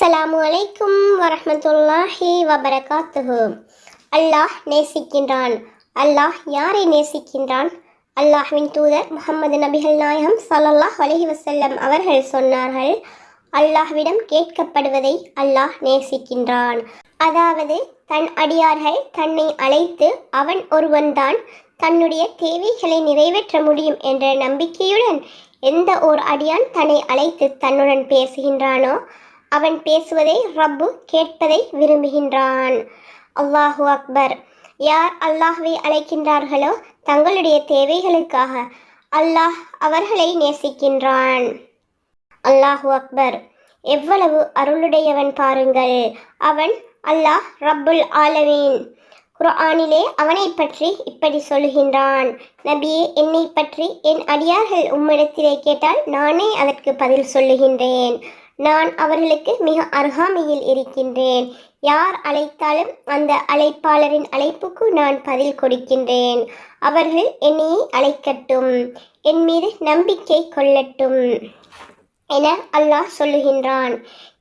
அஸ்ஸலாமு அலைக்கும் வரமத்துல்லாஹி வபரகாத்துஹு. அல்லாஹ் நேசிக்கின்றான். அல்லாஹ் யாரை நேசிக்கின்றான்? அல்லாஹ்வின் தூதர் முகமது நபிகள் நாயகம் ஸல்லல்லாஹு அலஹி வசல்லம் அவர்கள் சொன்னார்கள் அல்லாஹ்விடம் கேட்கப்படுவதை அல்லாஹ் நேசிக்கின்றான். அதாவது தன் அடியார்கள் தன்னை அழைத்து அவன் ஒருவன்தான் தன்னுடைய தேவைகளை நிறைவேற்ற முடியும் என்ற நம்பிக்கையுடன் எந்த ஓர் அடியான் தன்னை அழைத்து தன்னுடன் பேசுகின்றானோ அவன் பேசுவதை ரப்பு கேட்பதை விரும்புகின்றான். அல்லாஹு அக்பர். யார் அல்லாஹுவை அழைக்கின்றார்களோ தங்களுடைய தேவைகளுக்காக அல்லாஹ் அவர்களை நேசிக்கின்றான். அல்லாஹு அக்பர். எவ்வளவு அருளுடையவன் பாருங்கள். அவன் அல்லாஹ் ரப்புல் ஆலமீன். குர்ஆனிலே அவனை பற்றி இப்படி சொல்லுகின்றான். நபியே என்னை பற்றி என் அடியார்கள் உம்மிடத்திலே கேட்டால் நானே அதற்கு பதில் சொல்லுகின்றேன். நான் அவர்களுக்கு மிக அருகாமையில் இருக்கின்றேன். யார் அழைத்தாலும் அந்த அழைப்பாளரின் அழைப்புக்கு நான் பதில் கொடுக்கின்றேன். அவர்கள் என்னையே அழைக்கட்டும் என் மீது நம்பிக்கை கொள்ளட்டும் என அல்லாஹ் சொல்லுகின்றான்.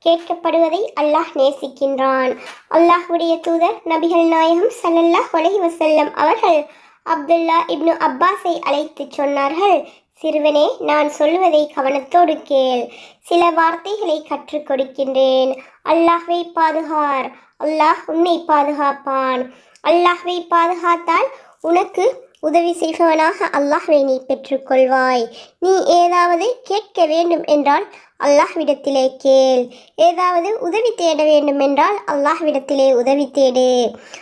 கேட்கப்படுவதை அல்லாஹ் நேசிக்கின்றான். அல்லாஹ்வுடைய தூதர் நபிகள் நாயகம் சல்லல்லாஹ் அலைஹி வசல்லம் அவர்கள் அப்துல்லா இப்னு அப்பாஸை அழைத்து சொன்னார்கள். சிறுவனே நான் சொல்வதை கவனத்தோடு கேள். சில வார்த்தைகளை கற்றுக் கொடுக்கின்றேன். அல்லாஹ்வை பாதுகார். அல்லாஹ் உன்னை பாதுகாப்பான். அல்லாஹ்வை பாதுகாத்தால் உனக்கு உதவி செய்பவனாக அல்லாஹ்வை நீ பெற்றுக்கொள்வாய் நீ ஏதாவது கேட்க வேண்டும் என்றால் அல்லாஹ்விடத்திலே கேள். ஏதாவது உதவி தேட வேண்டும் என்றால் அல்லாஹ்விடத்திலே உதவி தேடு.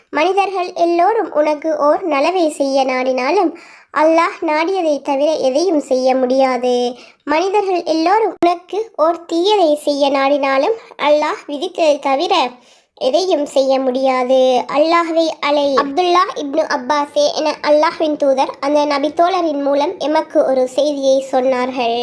மனிதர்கள் எல்லோரும் உனக்கு ஓர் நலவை செய்ய நாடினாலும் அல்லாஹ் நாடியதை தவிர எதையும் செய்ய முடியாது. மனிதர்கள் எல்லோரும் உனக்கு ஓர் தீயதை செய்ய நாடினாலும் அல்லாஹ் விதித்ததை தவிர எதையும் செய்ய முடியாது. அல்லாஹ்வை அலை. அப்துல்லா இப்னு அப்பாஸே என அல்லாஹ்வின் தூதர் அந்த நபித்தோழரின் மூலம் எமக்கு ஒரு செய்தியை சொன்னார்கள்.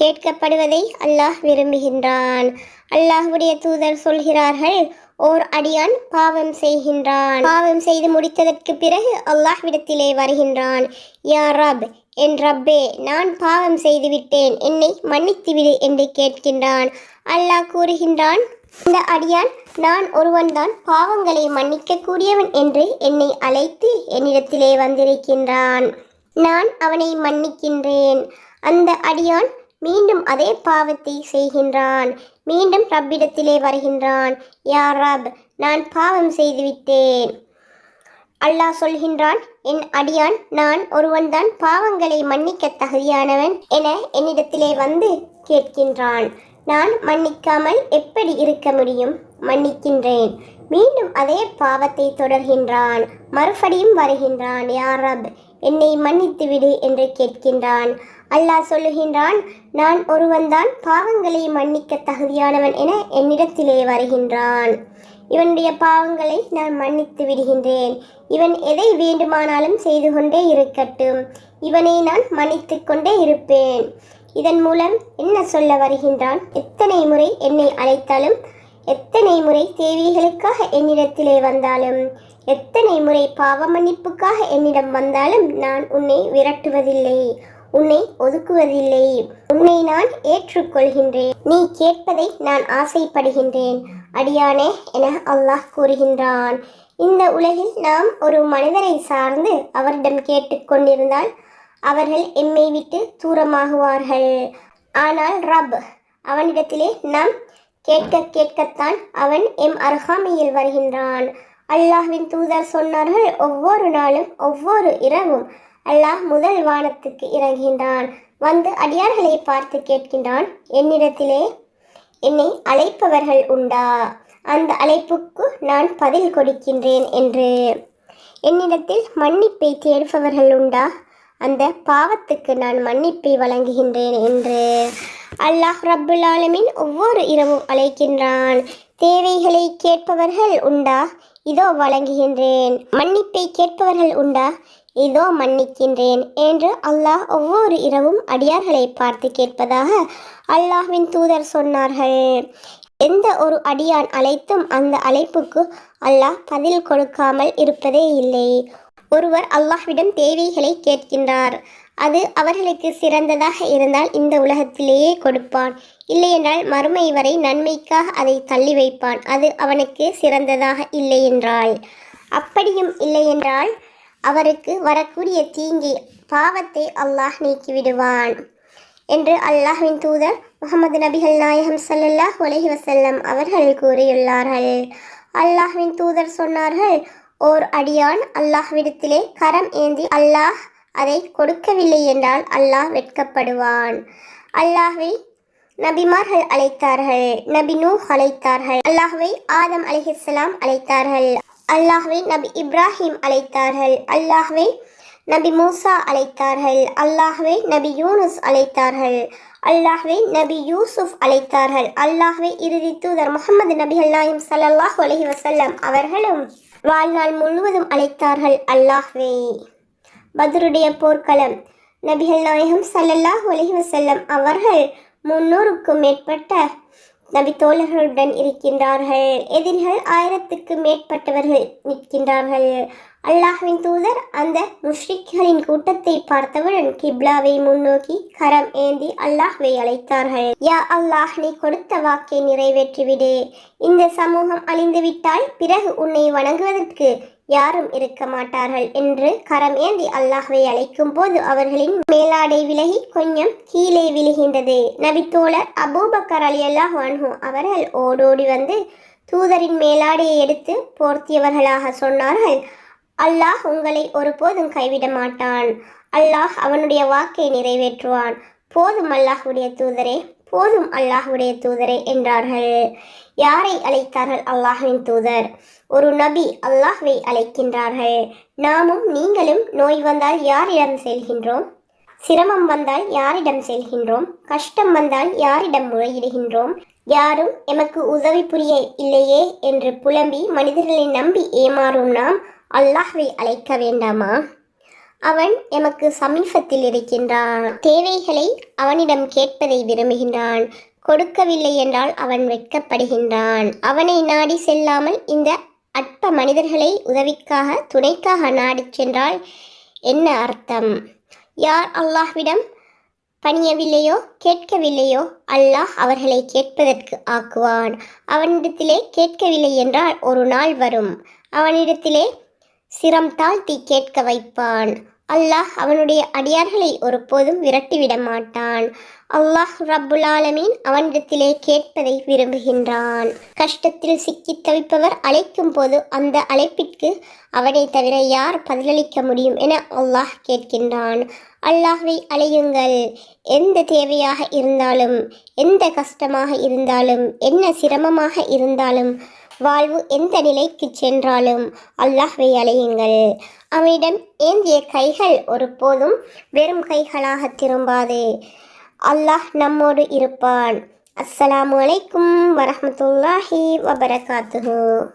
கேட்கப்படுவதை அல்லாஹ் விரும்புகின்றான். அல்லாஹ்வுடைய தூதர் சொல்கிறார்கள் ஓர் அடியான் பாவம் செய்கின்றான். பாவம் செய்து முடித்ததற்கு பிறகு அல்லாஹ்விடத்திலே வருகின்றான். யா ரப் என் ரப்பே நான் பாவம் செய்து விட்டேன். என்னை மன்னித்துவிடு என்று கேட்கின்றான். அல்லாஹ் கூறுகின்றான் இந்த அடியான் நான் ஒருவன்தான் பாவங்களை மன்னிக்கக்கூடியவன் என்று என்னை அழைத்து என்னிடத்திலே வந்திருக்கின்றான். நான் அவனை மன்னிக்கின்றேன். அந்த அடியான் மீண்டும் அதே பாவத்தை செய்கின்றான். மீண்டும் ரப்பிடத்திலே வருகின்றான். யா ரப் நான் பாவம் செய்துவிட்டேன். அல்லாஹ் சொல்கின்றான் என் அடியான் நான் ஒருவன்தான் பாவங்களை மன்னிக்க தகுதியானவன் என என்னிடத்திலே வந்து கேட்கின்றான். நான் மன்னிக்காமல் எப்படி இருக்க முடியும்? மன்னிக்கின்றேன். மீண்டும் அதே பாவத்தை தொடர்கின்றான். மறுபடியும் வருகின்றான் யார் ரப் என்னை மன்னித்து விடு என்று கேட்கின்றான். அல்லாஹ் சொல்லுகின்றான் நான் ஒருவன்தான் பாவங்களை மன்னிக்க தகுதியானவன் என என்னிடத்திலே வருகின்றான். இவனுடைய பாவங்களை நான் மன்னித்து விடுகின்றேன். இவன் எதை வேண்டுமானாலும் செய்து கொண்டே இருக்கட்டும். இவனை நான் மன்னித்து கொண்டே இருப்பேன். இதன் மூலம் என்ன சொல்ல வருகின்றான்? எத்தனை முறை என்னை அழைத்தாலும் எத்தனை முறை தேவைகளுக்காக என்னிடத்திலே வந்தாலும் எத்தனை முறை பாவ மன்னிப்புக்காக என்னிடம் வந்தாலும் நான் உன்னை விரட்டுவதில்லை உன்னை ஒதுக்குவதில்லை. உன்னை நான் ஏற்றுக்கொள்கின்றேன். நீ கேட்பதை நான் ஆசைப்படுகின்றேன். அடியானே என அல்லாஹ் கூறுகின்றான். இந்த உலகில் நாம் ஒரு மனிதரை சார்ந்து அவரிடம் கேட்டுக்கொண்டிருந்தால் அவர்கள் எம்மை விட்டு தூரமாகுவார்கள். ஆனால் ரப் அவனிடத்திலே நாம் கேட்க கேட்கத்தான் அவன் எம் அருகாமையில் வருகின்றான். அல்லாஹ்வின் தூதர் சொன்னார்கள் ஒவ்வொரு நாளும் ஒவ்வொரு இரவும் அல்லாஹ் முதல் வானத்துக்கு இறங்குகின்றான். வந்து அடியார்களை பார்த்து கேட்கின்றான் என்னிடத்திலே என்னை அழைப்பவர்கள் உண்டா? அந்த அழைப்புக்கு நான் பதில் கொடுக்கின்றேன் என்று. என்னிடத்தில் மன்னிப்பை தேடுபவர்கள் உண்டா? அந்த பாவத்துக்கு நான் மன்னிப்பை வழங்குகின்றேன் என்று. அல்லாஹ் ரப்புல் ஆலமின் ஒவ்வொரு இரவும் அழைக்கின்றான். தேவைகளை கேட்பவர்கள் உண்டா? இதோ வழங்குகின்றேன். மன்னிப்பை கேட்பவர்கள் உண்டா? இதோ மன்னிக்கின்றேன் என்று அல்லாஹ் ஒவ்வொரு இரவும் அடியார்களை பார்த்து கேட்பதாக அல்லாஹ்வின் தூதர் சொன்னார்கள். எந்த ஒரு அடியான் அழைத்தும் அந்த அழைப்புக்கு அல்லாஹ் பதில் கொடுக்காமல் இருப்பதே இல்லை. ஒருவர் அல்லாஹ்விடம் தேவைகளை கேட்கின்றார். அது அவர்களுக்கு சிறந்ததாக இருந்தால் இந்த உலகத்திலேயே கொடுப்பான். இல்லையென்றால் மறுமை வரை நன்மைக்காக அதை தள்ளி வைப்பான். அது அவனுக்கு சிறந்ததாக இல்லை என்றால் அப்படியும் இல்லையென்றால் அவருக்கு வரக்கூடிய தீங்கை பாவத்தை அல்லாஹ் நீக்கிவிடுவான். என்று அல்லாஹ்வின் தூதர் முகமது நபிகள் நாயகம் ஸல்லல்லாஹு உலகி வசல்லம் அவர்கள் கூறியுள்ளார்கள். அல்லாஹ்வின் தூதர் சொன்னார்கள் ஓர் அடியான் அல்லாஹ்விடத்திலே கரம் ஏந்தி அல்லாஹ் அதை கொடுக்கவில்லை என்றால் அல்லாஹ் வெட்கப்படுவான். அல்லாஹ்வை நபிமார்கள் அழைத்தார்கள். நபி நூ அழைத்தார்கள். அல்லாஹ்வை ஆதம் அலிஹிஸ்லாம் அழைத்தார்கள். அல்லாஹ்வை நபி இப்ராஹிம் அழைத்தார்கள். அல்லாஹ்வை நபி மூசா அழைத்தார்கள். அல்லாஹ்வை நபி யூனுஸ் அழைத்தார்கள். அல்லாஹ்வை நபி யூசுப் அழைத்தார்கள். அல்லாஹ்வை இறுதி தூதர் முகமது நபிஹல்லாயும் நாயம் அலஹி வசல்லம் அவர்களும் வாழ்நாள் முழுவதும் அழைத்தார்கள். அல்லாஹ்வே பத்ருடைய போர்க்களம். நபிகள் நாயகம் சல்லல்லாஹ் அலைஹி வஸல்லம் அவர்கள் முன்னூறுக்கும் மேற்பட்ட நபி தோழர்களுடன் இருக்கின்றார்கள். எதிரிகள் ஆயிரத்துக்கு மேற்பட்டவர்கள் நிற்கின்றார்கள். அல்லாஹ்வின் தூதர் அந்த முஷ்ரிக்களின் கூட்டத்தை பார்த்தவுடன் கிப்லாவை முன்னோக்கி கரம் ஏந்தி அல்லாஹ்வை அழைத்தார்கள். யா அல்லாஹ் நீ கொடுத்த வாக்கை நிறைவேற்றிவிடு. இந்த சமூகம் அழிந்துவிட்டால் பிறகு உன்னை வணங்குவதற்கு யாரும் இருக்க மாட்டார்கள் என்று கரம் ஏந்தி அல்லாஹ்வை அழைக்கும் போது அவர்களின் மேலாடை விலகி கொஞ்சம் கீழே விழுகின்றது. நபித்தோழர் அபூபக்கர் அலி அல்லாஹ் அன்ஹு அவர்கள் ஓடோடி வந்து தூதரின் மேலாடையை எடுத்து போர்த்தியவர்களாக சொன்னார்கள் அல்லாஹ் உங்களை ஒருபோதும் கைவிட மாட்டான். அல்லாஹ் அவனுடைய வாக்கை நிறைவேற்றுவான். போதும் அல்லாஹ்வுடைய தூதரே போதும் அல்லாஹுடைய தூதரே என்றார்கள். யாரை அழைத்தார்கள் அல்லாஹுவின் தூதர்? ஒரு நபி அல்லாஹ்வை அழைக்கின்றார்கள். நாமும் நீங்களும் நோய் வந்தால் யாரிடம் செல்கின்றோம்? சிரமம் வந்தால் யாரிடம் செல்கின்றோம்? கஷ்டம் வந்தால் யாரிடம் முறையிடுகின்றோம்? யாரும் எமக்கு உதவி புரிய இல்லையே என்று புலம்பி மனிதர்களை நம்பி ஏமாறும் நாம் அல்லாஹ்வை அழைக்க வேண்டாமா? அவன் எமக்கு சமீபத்தில் இருக்கின்றான். தேவைகளை அவனிடம் கேட்பதை விரும்புகின்றான். கொடுக்கவில்லை என்றால் அவன் வெட்கப்படுகின்றான். அவனை நாடி செல்லாமல் இந்த அற்ப மனிதர்களை உதவிக்காக துணைக்காக நாடிச் சென்றால் என்ன அர்த்தம்? யார் அல்லாஹ்விடம் பணியவில்லையோ கேட்கவில்லையோ அல்லாஹ் அவர்களை கேட்பதற்கு ஆக்குவான். அவனிடத்திலே கேட்கவில்லை என்றால் ஒரு நாள் வரும். அவனிடத்திலே சிரம் தாழ்த்தி கேட்க வைப்பான். அல்லாஹ் அவனுடைய அடியார்களை ஒருபோதும் விரட்டிவிட மாட்டான் அல்லாஹ் ரப்புல் ஆலமீன் அவனிடத்திலே கேட்பதை விரும்புகின்றான். கஷ்டத்தில் சிக்கித் தவிப்பவர் அழைக்கும் போது அந்த அழைப்பிற்கு அவனை தவிர யார் பதிலளிக்க முடியும் என அல்லாஹ் கேட்கின்றான். அல்லாஹ்வை அழையுங்கள். எந்த தேவையாக இருந்தாலும் எந்த கஷ்டமாக இருந்தாலும் என்ன சிரமமாக இருந்தாலும் வாழ்வு எந்த நிலைக்கு சென்றாலும் அல்லாஹ்வை அலையுங்கள் அவனிடம் ஏந்திய கைகள் ஒருபோதும் வெறும் கைகளாக திரும்பாது. அல்லாஹ் நம்மோடு இருப்பான். அஸ்ஸலாமு அலைக்கும் வரமத்துல்லாஹி வபரகாத்துஹு.